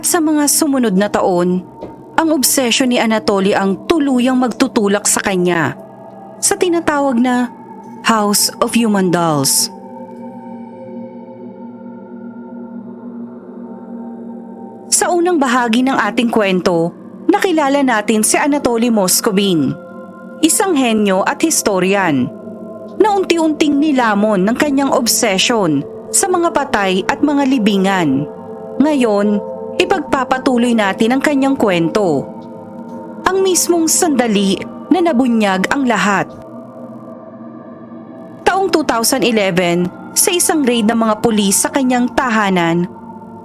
At sa mga sumunod na taon, ang obsesyon ni Anatoly ang tuluyang magtutulak sa kanya sa tinatawag na House of Human Dolls. Sa unang bahagi ng ating kwento, nakilala natin si Anatoly Moscovin, isang henyo at historian na unti-unting nilamon ng kanyang obsession sa mga patay at mga libingan. Ngayon, ipagpapatuloy natin ang kanyang kwento. Ang mismong sandali na nabunyag ang lahat. Taong 2011, sa isang raid ng mga pulis sa kanyang tahanan,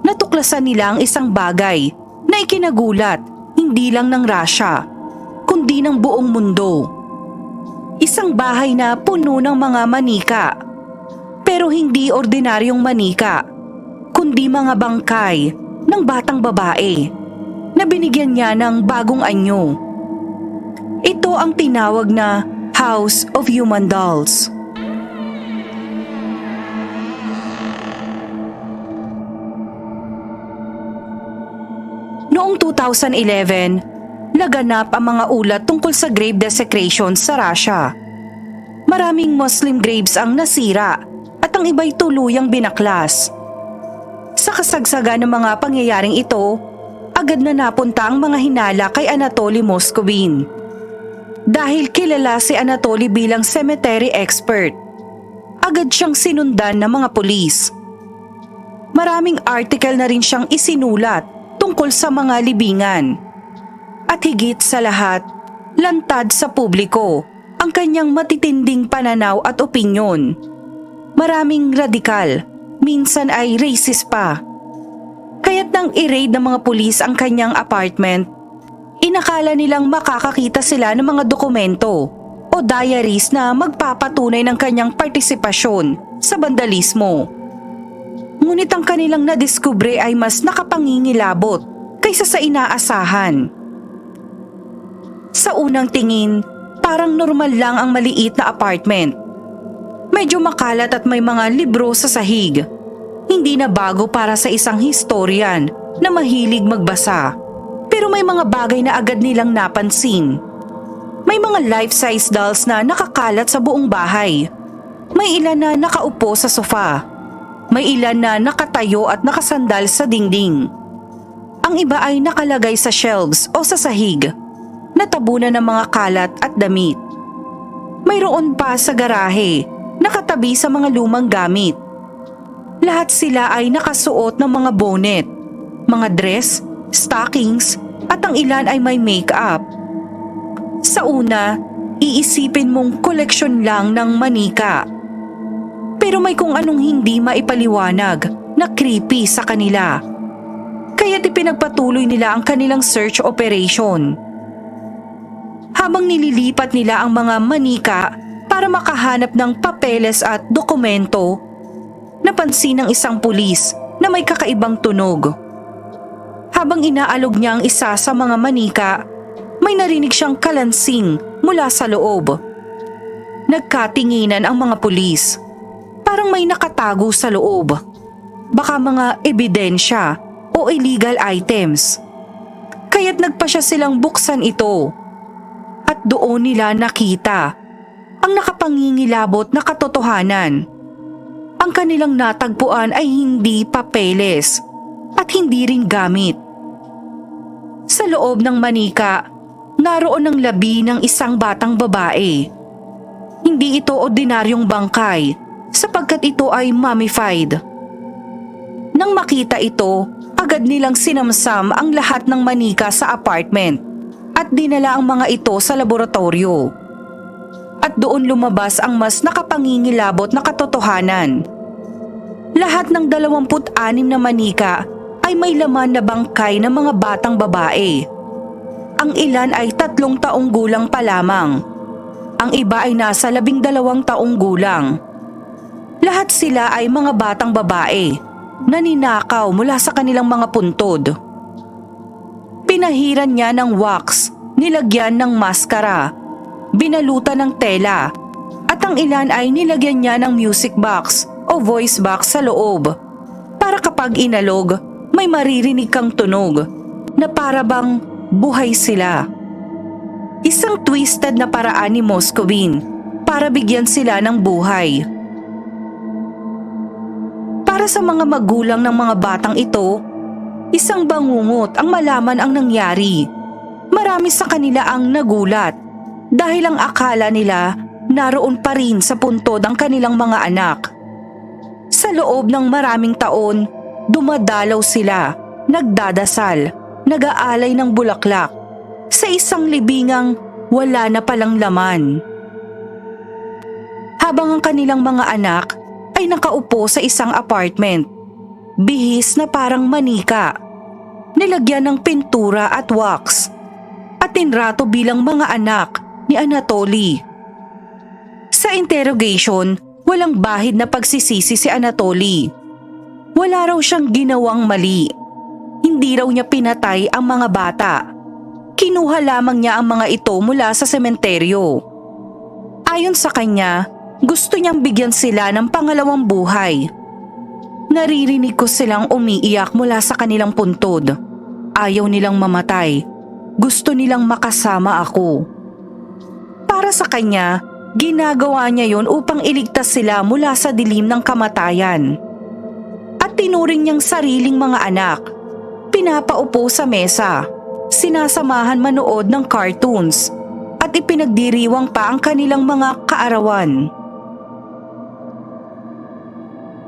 natuklasan nila ang isang bagay na ikinagulat hindi lang ng Russia, kundi ng buong mundo. Isang bahay na puno ng mga manika. Pero hindi ordinaryong manika, kundi mga bangkay ng batang babae na binigyan niya ng bagong anyo. Ito ang tinawag na House of Human Dolls. Noong 2011, laganap ang mga ulat tungkol sa grave desecration sa Russia. Maraming Muslim graves ang nasira at ang iba'y tuluyang binaklas. Sa kasagsaga ng mga pangyayaring ito, agad na napunta ang mga hinala kay Anatoly Moscovin. Dahil kilala si Anatoly bilang cemetery expert, agad siyang sinundan ng mga pulis. Maraming article na rin siyang isinulat tungkol sa mga libingan. At higit sa lahat, lantad sa publiko ang kanyang matitinding pananaw at opinyon. Maraming radikal, minsan ay racist pa. Kaya't nang i-raid ng mga pulis ang kanyang apartment, inakala nilang makakakita sila ng mga dokumento o diaries na magpapatunay ng kanyang partisipasyon sa bandalismo. Ngunit ang kanilang nadiskubre ay mas nakapangingilabot kaysa sa inaasahan. Sa unang tingin, parang normal lang ang maliit na apartment. Medyo makalat at may mga libro sa sahig. Hindi na bago para sa isang historian na mahilig magbasa. Pero may mga bagay na agad nilang napansin. May mga life-size dolls na nakakalat sa buong bahay. May ilan na nakaupo sa sofa. May ilan na nakatayo at nakasandal sa dingding. Ang iba ay nakalagay sa shelves o sa sahig, natabunan ng mga kalat at damit. Mayroon pa sa garahe, nakatabi sa mga lumang gamit. Lahat sila ay nakasuot ng mga bonnet, mga dress, stockings, at ang ilan ay may makeup. Sa una, iisipin mong koleksyon lang ng manika. Pero may kung anong hindi maipaliwanag na creepy sa kanila. Kaya ipinagpatuloy nila ang kanilang search operation. Habang nililipat nila ang mga manika para makahanap ng papeles at dokumento, napansin ng isang pulis na may kakaibang tunog. Habang inaalog niya ang isa sa mga manika, may narinig siyang kalansing mula sa loob. Nagkatinginan ang mga pulis. Parang may nakatago sa loob. Baka mga ebidensya o illegal items. Kaya't nagpa siya silang buksan ito. At doon nila nakita ang nakapangingilabot na katotohanan. Ang kanilang natagpuan ay hindi papeles at hindi rin gamit. Sa loob ng manika, naroon ang labi ng isang batang babae. Hindi ito ordinaryong bangkay sapagkat ito ay mummified. Nang makita ito, agad nilang sinamsam ang lahat ng manika sa apartment at dinala ang mga ito sa laboratorio. At doon lumabas ang mas nakapangingilabot na katotohanan. Lahat ng 26 na manika ay may laman na bangkay ng mga batang babae. Ang ilan ay tatlong taong gulang pa lamang. Ang iba ay nasa labing dalawang taong gulang. Lahat sila ay mga batang babae na ninakaw mula sa kanilang mga puntod. Pinahiran niya ng wax, nilagyan ng maskara, binalutan ng tela, at ang ilan ay nilagyan niya ng music box o voice box sa loob para kapag inalog, may maririnig kang tunog na para bang buhay sila. Isang twisted na paraan ni Moscovin para bigyan sila ng buhay. Para sa mga magulang ng mga batang ito, isang bangungot ang malaman ang nangyari. Marami sa kanila ang nagulat dahil ang akala nila naroon pa rin sa puntod ang kanilang mga anak. Loob ng maraming taon, dumadalaw sila, nagdadasal, nag-aalay ng bulaklak sa isang libingang wala na palang laman. Habang ang kanilang mga anak ay nakaupo sa isang apartment, bihis na parang manika, nilagyan ng pintura at wax, at tinrato bilang mga anak ni Anatoly. Sa interrogation, walang bahid na pagsisisi si Anatoly. Wala raw siyang ginawang mali. Hindi raw niya pinatay ang mga bata. Kinuha lamang niya ang mga ito mula sa sementeryo. Ayon sa kanya, gusto niyang bigyan sila ng pangalawang buhay. Naririnig ko silang umiiyak mula sa kanilang puntod. Ayaw nilang mamatay. Gusto nilang makasama ako. Para sa kanya, ginagawa niya yon upang iligtas sila mula sa dilim ng kamatayan. At tinuring niyang sariling mga anak. Pinapaupo sa mesa. Sinasamahan manood ng cartoons at ipinagdiriwang pa ang kanilang mga kaarawan.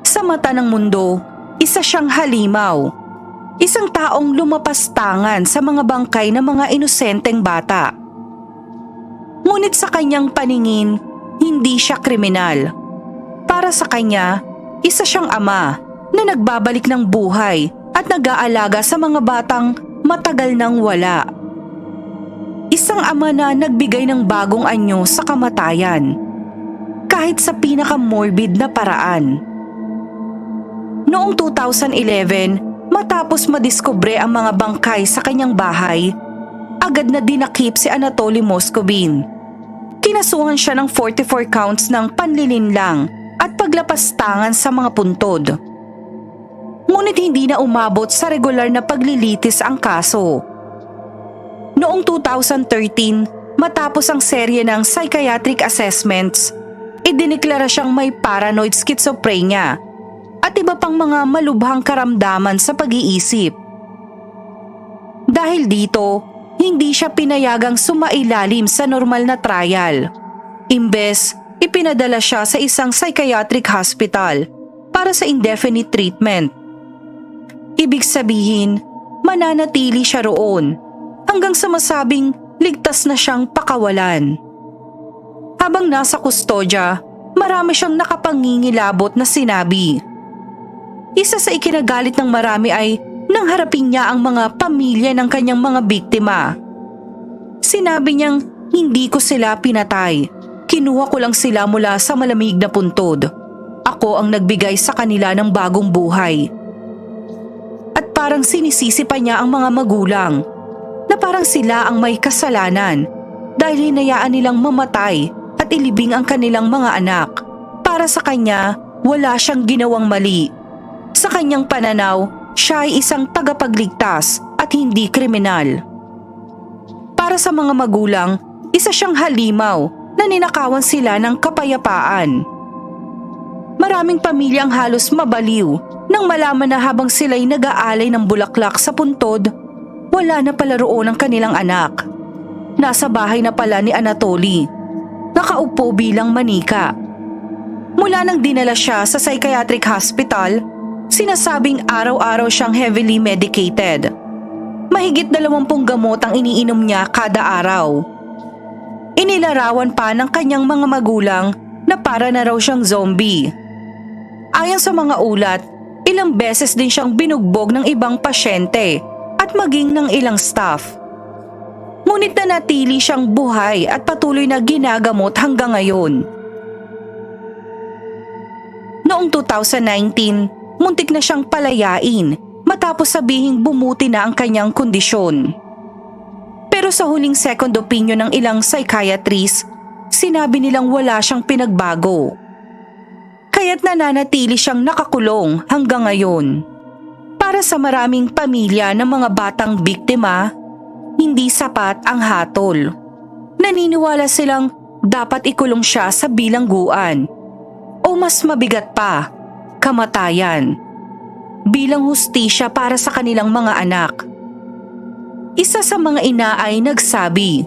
Sa mata ng mundo, isa siyang halimaw. Isang taong lumapastangan sa mga bangkay ng mga inosenteng bata. Ngunit sa kanyang paningin, hindi siya kriminal. Para sa kanya, isa siyang ama na nagbabalik ng buhay at nag-aalaga sa mga batang matagal nang wala. Isang ama na nagbigay ng bagong anyo sa kamatayan. Kahit sa pinaka-morbid na paraan. Noong 2011, matapos madiskubre ang mga bangkay sa kanyang bahay, agad na dinakip si Anatoly Moscovin. Kinasuhan siya ng 44 counts ng panlilinlang at paglapastangan sa mga puntod. Ngunit hindi na umabot sa regular na paglilitis ang kaso. Noong 2013, matapos ang serye ng psychiatric assessments, idineklara siyang may paranoid schizophrenia at iba pang mga malubhang karamdaman sa pag-iisip. Dahil dito, hindi siya pinayagang sumailalim sa normal na trial. Imbes, ipinadala siya sa isang psychiatric hospital para sa indefinite treatment. Ibig sabihin, mananatili siya roon hanggang sa masabing ligtas na siyang pakawalan. Habang nasa kustodya, marami siyang nakapangingilabot na sinabi. Isa sa ikinagalit ng marami ay nang harapin niya ang mga pamilya ng kanyang mga biktima. Sinabi niyang hindi ko sila pinatay. Kinuha ko lang sila mula sa malamig na puntod. Ako ang nagbigay sa kanila ng bagong buhay. At parang sinisisi pa niya ang mga magulang na parang sila ang may kasalanan dahil hinayaan nilang mamatay at ilibing ang kanilang mga anak. Para sa kanya, wala siyang ginawang mali. Sa kanyang pananaw, siya ay isang tagapagligtas at hindi kriminal. Para sa mga magulang, isa siyang halimaw na ninakawan sila ng kapayapaan. Maraming pamilyang halos mabaliw nang malaman na habang sila'y nag-aalay ng bulaklak sa puntod, wala na pala roon ang kanilang anak. Nasa bahay na pala ni Anatoly. Nakaupo bilang manika. Mula nang dinala siya sa psychiatric hospital, sinasabing araw-araw siyang heavily medicated. Mahigit dalawampung gamot ang iniinom niya kada araw. Inilarawan pa ng kanyang mga magulang na para na raw siyang zombie. Ayon sa mga ulat, ilang beses din siyang binugbog ng ibang pasyente at maging ng ilang staff. Ngunit nanatili siyang buhay at patuloy na ginagamot hanggang ngayon. Noong 2019, muntik na siyang palayain matapos sabihing bumuti na ang kanyang kondisyon. Pero sa huling second opinion ng ilang psychiatrist, sinabi nilang wala siyang pinagbago. Kaya't nananatili siyang nakakulong hanggang ngayon. Para sa maraming pamilya ng mga batang biktima, hindi sapat ang hatol. Naniniwala silang dapat ikulong siya sa bilangguan o mas mabigat pa, kamatayan bilang hustisya para sa kanilang mga anak. Isa sa mga ina ay nagsabi,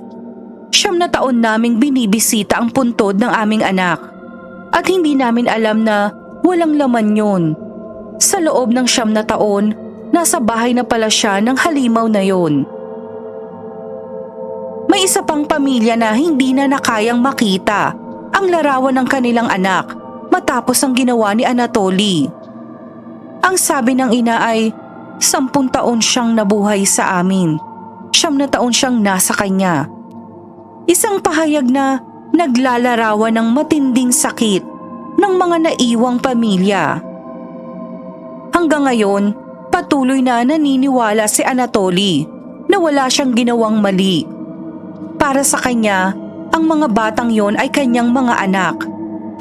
Siyam na taon naming binibisita ang puntod ng aming anak at hindi namin alam na walang laman yun. Sa loob ng siyam na taon, nasa bahay na pala siya ng halimaw na yon. May isa pang pamilya na hindi na nakayang makita ang larawan ng kanilang anak matapos ang ginawa ni Anatoly. Ang sabi ng ina ay, sampung taon siyang nabuhay sa amin. Siyam na taon siyang nasa kanya. Isang pahayag na naglalarawan ng matinding sakit ng mga naiwang pamilya. Hanggang ngayon, patuloy na naniniwala si Anatoly na wala siyang ginawang mali. Para sa kanya, ang mga batang yon ay kanyang mga anak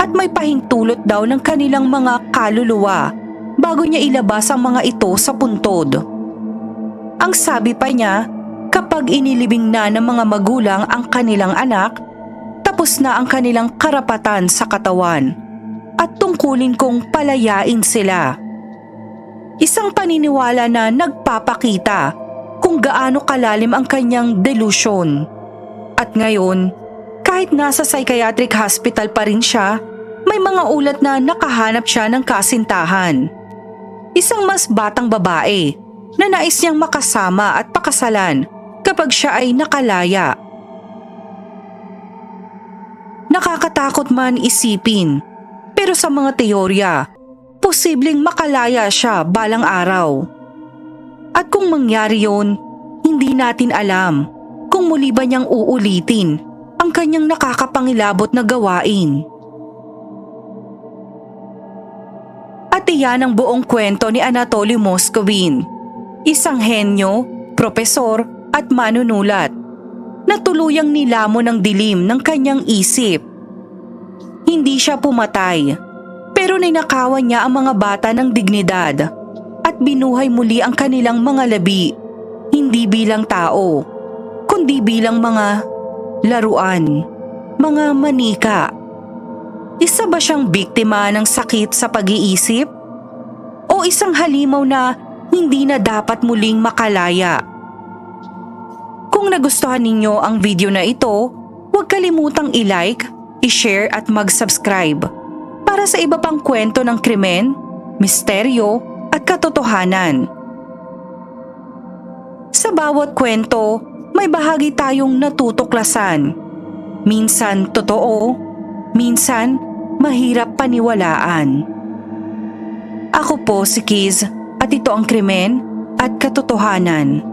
at may pahintulot daw ng kanilang mga kaluluwa bago niya ilabas ang mga ito sa puntod. Ang sabi pa niya, kapag inilibing na ng mga magulang ang kanilang anak, tapos na ang kanilang karapatan sa katawan at tungkulin kong palayain sila. Isang paniniwala na nagpapakita kung gaano kalalim ang kanyang delusyon. At ngayon, kahit nasa psychiatric hospital pa rin siya, may mga ulat na nakahanap siya ng kasintahan. Isang mas batang babae na nais niyang makasama at pakasalan kapag siya ay nakalaya. Nakakatakot man isipin, pero sa mga teorya, posibleng makalaya siya balang araw. At kung mangyari yon, hindi natin alam kung muli ba niyang uulitin ang kanyang nakakapangilabot na gawain. At iyan ang buong kwento ni Anatoly Moscovin, isang henyo, propesor at manunulat na tuluyang nilamo ng dilim ng kanyang isip. Hindi siya pumatay, pero ninakawan niya ang mga bata ng dignidad at binuhay muli ang kanilang mga labi, hindi bilang tao, kundi bilang mga laruan, mga manika. Isa ba siyang biktima ng sakit sa pag-iisip? O isang halimaw na hindi na dapat muling makalaya? Kung nagustuhan ninyo ang video na ito, huwag kalimutang i-like, i-share at mag-subscribe para sa iba pang kwento ng krimen, misteryo at katotohanan. Sa bawat kwento, may bahagi tayong natutuklasan. Minsan totoo, minsan mahirap paniwalaan. Ako po si Kiz at ito ang krimen at katotohanan.